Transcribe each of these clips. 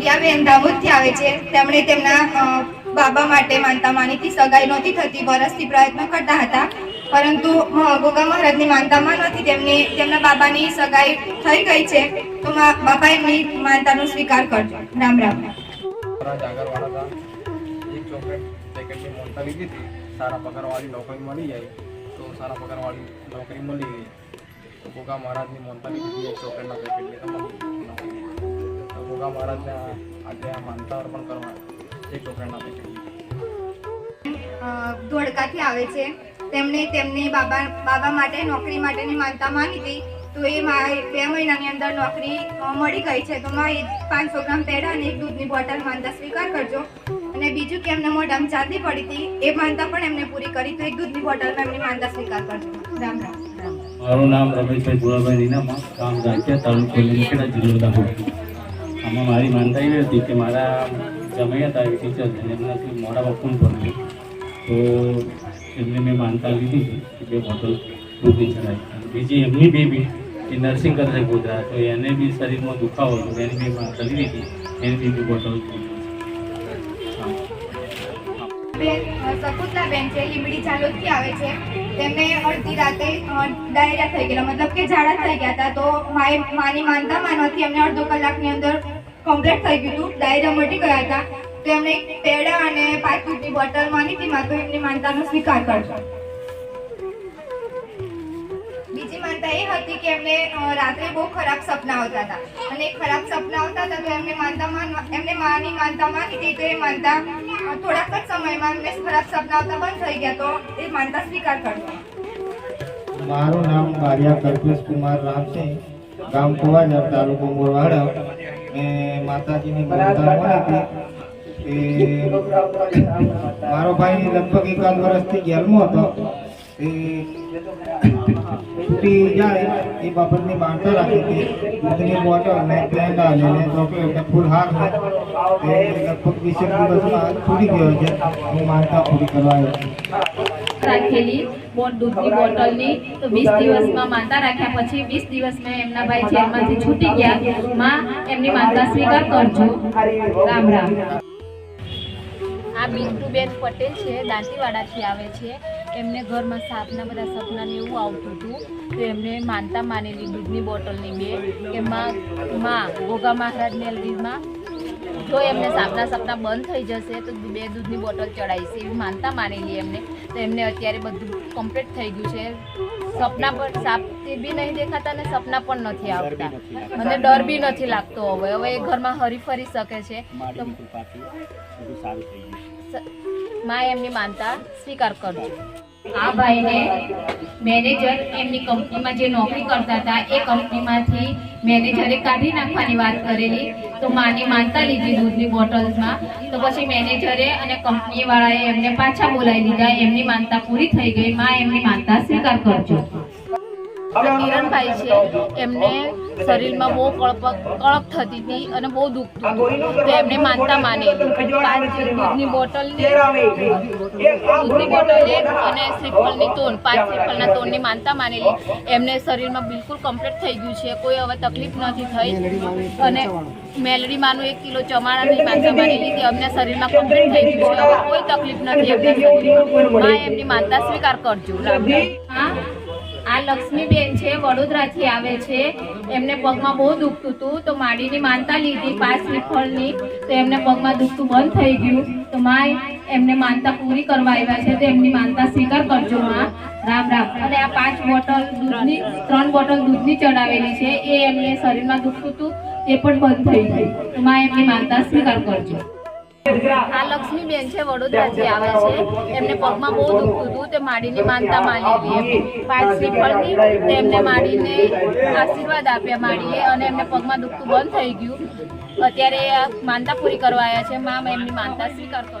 પ્રિયાબેન દાહોદથી આવે છે. તેમણે તેમના બાબા માટે માનતા માનીથી સગાઈ નહોતી થતી, વર્ષથી પ્રયત્ન કરતા હતા. પરંતુ ગોગા મહારાજની માનતામાં નથી તેમને, તેમના બાબાની સગાઈ થઈ ગઈ છે. તો બાબા એમની માનતાનો સ્વીકાર કરજો. રામ રામ. એક મોનતા સારા પગારવાળી નોકરી મળી જાય તો સારા પગારવાળી નોકરી મળી ગઈ. ગોગા મહારાજની મોનતા લીધી હતી. એક ચોકલેટના પેકેટની ગોગા મહારાજને આજે આ માનતા અર્પણ કરવા એક ચોકલેટના પેકેટની ધોળકાથી આવે છે. તેમણે તેમની બાબા બાબા માટે નોકરી માટેની માનતા માંગી હતી. તો એ મા- બે મહિનાની અંદર નોકરી મળી ગઈ છે. તો માં પાંચસો ગ્રામ પેડા અને એક દૂધની બોટલ માનતા સ્વીકાર કરજો. અને બીજું કે એમને મોઢામાં ચાંદી પડી હતી એ માનતા પણ એમને પૂરી કરી. તો એક દૂધની બોટલમાં એમની માનતા સ્વીકાર કરજો. રામ રામ મારું નામ રમેશભાઈ ભુરાભાઈ નીનામા. ગામ ગાંઠિયા તાલુકો લીમખેડા જિલ્લો દાહોદ. આમાં મારી માનતા એવી હતી કે મારા જમાઈ હતા એવી ટીચર છે એમનાથી મોડા બપોર ભરવું તો એમને મેં માનતા લીધી કે બે બોટલ દૂધની ચડાવી. બીજી એમની બેબી એ નર્સિંગ કરે છે ગોધરા, તો એને બી શરીરમાં દુખાવો હતો એની બી માનતા લીધી. હતી એની બી બે બોટલ બેન છે લીમડી ચાલોદથી આવે છે. તેમને અડધી રાતે ડાયરિયા થઈ ગયેલા. મતલબ કે ઝાડા થઈ ગયા હતા. તો માએ માની માનતા માનવાથી એમને અડધો કલાકની અંદર કમ્પ્લીટ થઈ ગયું હતું ડાયરિયા મટી ગયા હતા. તો એમને એક પેડા અને પાંચ ફૂટની બોટલ માની હતી. માં તો એમની માનતાનો સ્વીકાર કરજો. બીજી માનતા એ હતી કે એમને રાત્રે બહુ ખરાબ સપના આવતા હતા. અને ખરાબ સપના આવતા હતા તો એમને માનતા એમને માની માનતા માની હતી. તો એ માનતા થોડાક જ સમયમાં એમને ખરાબ સપના આવતા બંધ થઈ ગયા. તો એ માનતા સ્વીકાર કરજો. મારું નામ બારિયા કલ્પેશ કુમાર રામસિંહ, ગામ કુવાજા તાલુકો મોરવાડા. મેં માતાજીની માનતા મળી હતી એ મારો ભાઈ લગભગ એકાદ વર્ષથી ગેલમાં હતો. એ છૂટી જાય એ બાબતની માનતા રાખી હતી. દૂધની બોટલ ને પેન આલે ને ચોકલેટ ને ફૂલ હાર ને એ લગભગ વીસેક દિવસમાં છૂટી ગયો છે. હું માનતા પૂરી કરવા આવ્યો રાખેલી. દૂધની બોટલની તો વીસ દિવસમાં માનતા રાખ્યા પછી વીસ દિવસમાં એમના ભાઈ જેલમાંથી છૂટી ગયા. માં એમની માનતા સ્વીકાર કરજો. રામ રામ. આ બિંદુબેન પટેલ છે, દાંતીવાડાથી આવે છે. એમને ઘરમાં સાપના બધા સપનાને એવું આવતું હતું. તો એમને માનતા માનેલી દૂધની બોટલની બે. એમાં માં ગોગા મહારાજને એલવીમાં. જો એમને સાપના સપના બંધ થઈ જશે, તો બે દૂધની બોટલ ચડાવીશ એવી માનતા માનેલી એમને. તો એમને અત્યારે બધું કમ્પ્લીટ થઈ ગયું છે. સપના પણ સાપથી બી નહીં દેખાતા અને સપના પણ નથી આવતા. મને ડર બી નથી લાગતો હવે. હવે એ ઘરમાં હરી ફરી શકે છે. તો માં એમની માનતા સ્વીકાર કરજો. આ ભાઈને મેનેજર એમની કંપનીમાં જે નોકરી કરતા હતા, એ કંપનીમાંથી મેનેજરે કાઢી નાખવાની વાત કરેલી. તો માની માનતા લીધી દૂધની બોટલમાં તો પછી મેનેજરે અને કંપની વાળાએ એમને પાછા બોલાવી દીધા. એમની માનતા પૂરી થઈ ગઈ. માં એમની માનતા સ્વીકાર કરજો. કિરણભાઈ છે એમને શરીરમાં બહુ કળપ કળપ થતી હતી અને બહુ દુખતું હતું. તો એમને માનતા માને પાંચ દૂધની બોટલની દૂધની બોટલ એક અને શ્રીફળની તોન પાંચ શ્રીફળના તોનની માનતા માનેલી એમને શરીરમાં બિલકુલ કમ્પ્લીટ થઈ ગયું છે. કોઈ હવે તકલીફ નથી થઈ. અને મેલડીમાંનું એક કિલો ચમાડાની માનતા માનેલી કે અમને શરીરમાં કમ્પ્લીટ થઈ ગયું છે. હવે કોઈ તકલીફ નથી એમના શરીરમાં. એમની માનતા સ્વીકાર કરજો. હા? આ લક્ષ્મીબેન છે, વડોદરાથી આવે છે. એમને પગમાં બહુ દુખતું હતું, તો માડીની માનતા લીધી પાંચ શ્રીફળની. તો એમને પગમાં દુખતું બંધ થઈ ગયું. તો માં એમને માનતા પૂરી કરવા આવ્યા છે, તો એમની માનતા સ્વીકાર કરજો માં. રામ રામ. અને આ પાંચ બોટલ દૂધની, ત્રણ બોટલ દૂધની ચડાવેલી છે. એ એમને શરીરમાં દુખતું હતું, એ પણ બંધ થઈ ગયું. તો માં એમની માનતા સ્વીકાર કરજો. આ લક્ષ્મીબેન છે વડોદરાથી આવે છે. એમને પગમાં બહુ દુખતું હતું તે માડીને માનતા માની એમ પાંચ શ્રીફળની તો એમને માડીને આશીર્વાદ આપ્યા માડીએ અને એમને પગમાં દુખતું બંધ થઈ ગયું. અત્યારે માનતા પૂરી કરવા આવ્યા છે. માં એમની માનતા સ્વીકાર કરો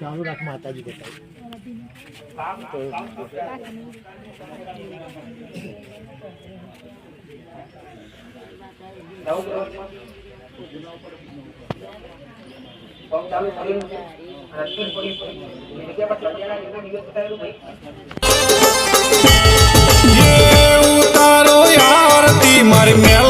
ચાલુ રાખ માતાજી બતાવી. ઉતારો આરતી મારી મેળ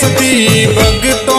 सुधी भगतो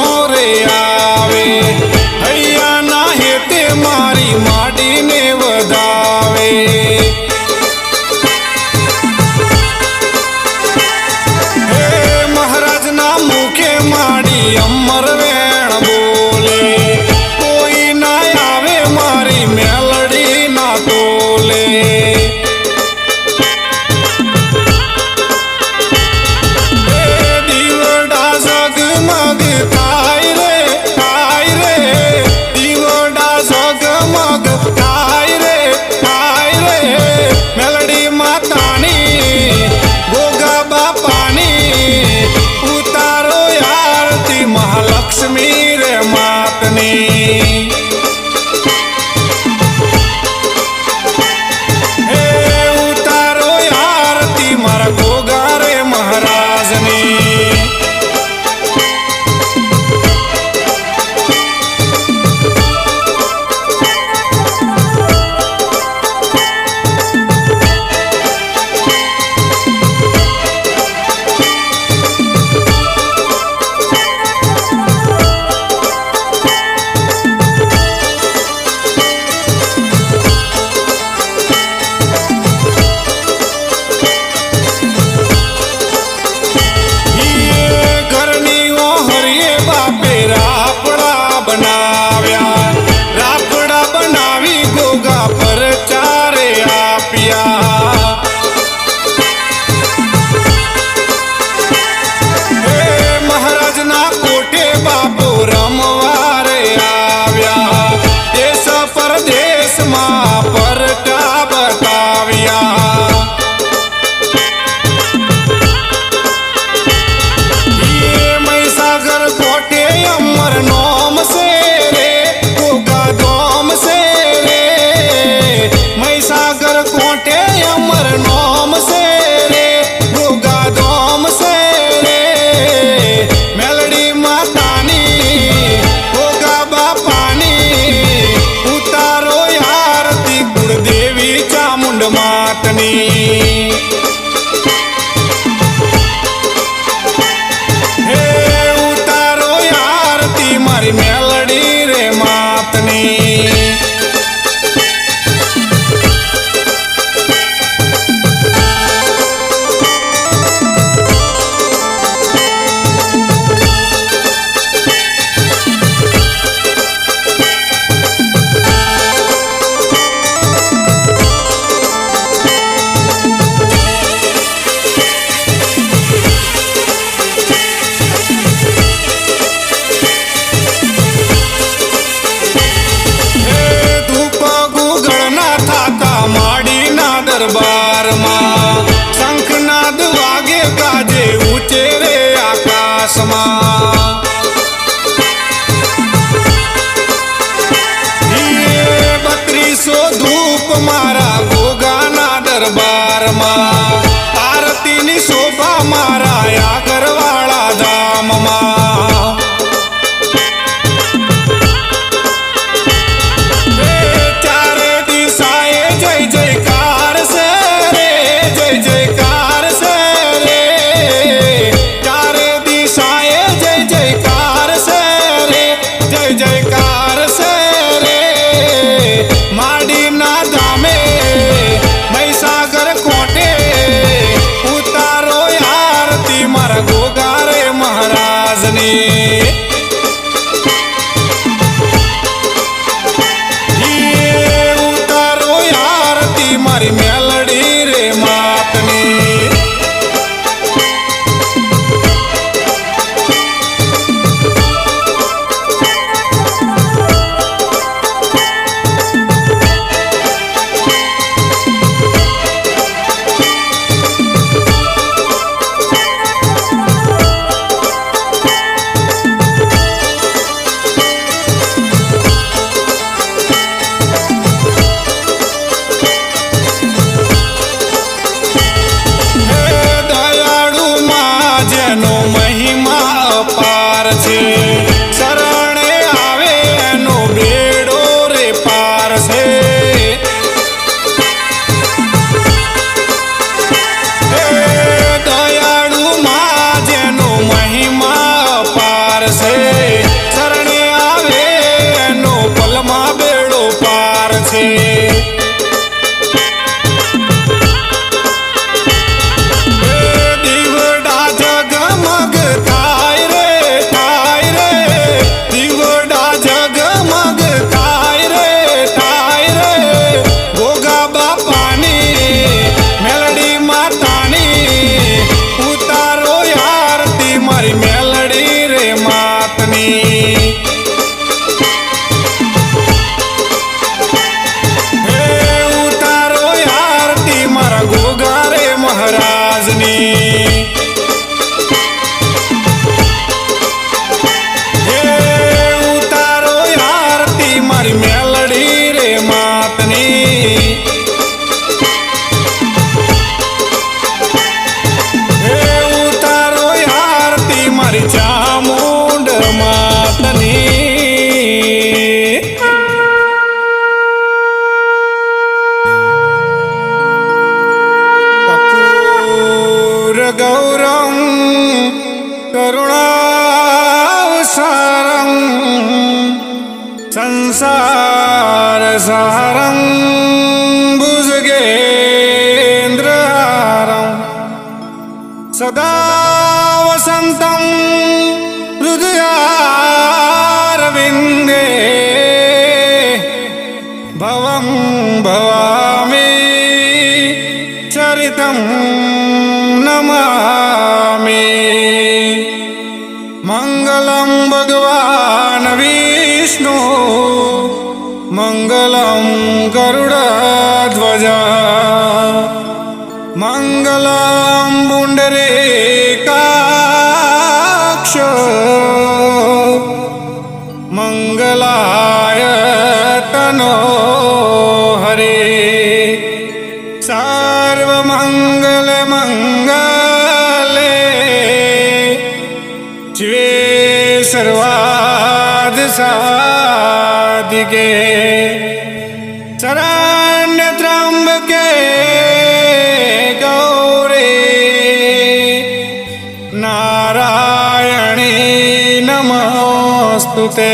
ચરણે નમસ્તુ તે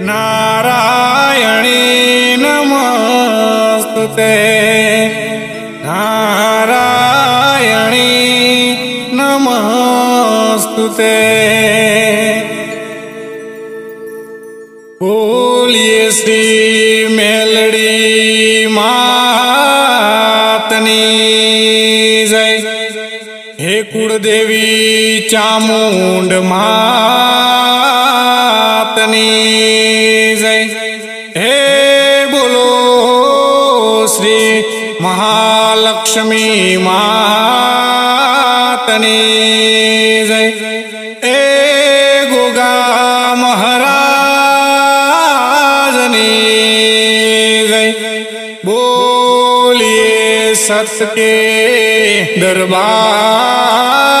નારાયણે નમસ્તુ તે નારાયણે શ્રી મે ચામુંડ માતની જય. હે બોલો શ્રી મહાલક્ષ્મી માતની જય. એ ગોગા મહારાજની જય. બોલીએ સત કે દરબાર